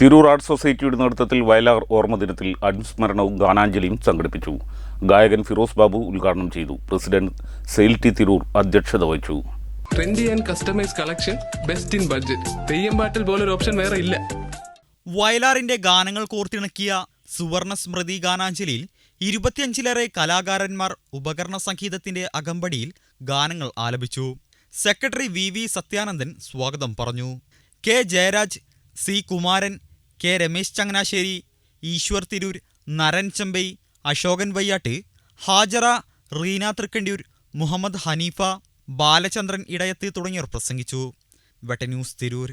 Tirur art സൊസൈറ്റിയുടെ നേതൃത്വത്തിൽ വയലാർ ഓർമ്മ ദിനത്തിൽ അനുസ്മരണവും ഗാനാഞ്ജലിയും സംഘടിപ്പിച്ചു. ഗായകൻ ഫിറോസ് ബാബു ഉദ്ഘാടനം ചെയ്തു. പ്രസിഡന്റ് സെയിൽ ടി തിരൂർ അധ്യക്ഷത വഹിച്ചു. Trendy and customise collection best in budget Theyyam പാട്ടിൽ പോലൊരു ഓപ്ഷൻ വേറെ ഇല്ല. വയലാറിന്റെ ഗാനങ്ങൾ കോർത്തിണക്കിയ സുവർണ സ്മൃതി ഗാനാഞ്ജലിയിൽ ഇരുപത്തിയഞ്ചിലേറെ കലാകാരന്മാർ ഉപകരണ സംഗീതത്തിന്റെ അകമ്പടിയിൽ ഗാനങ്ങൾ ആലപിച്ചു. സെക്രട്ടറി വി വി സത്യാനന്ദൻ സ്വാഗതം പറഞ്ഞു. K Jayaraj C Kumaran K Ramesh Changanassery Eshwar Tirur Naran Chembai Ashokan Vayyat Hajara Reena Thrikkandiyur Muhammad Haneefa Balachandran Idayath തുടങ്ങിയവർ പ്രസംഗിച്ചു. വെട്ട ന്യൂസ് തിരൂർ.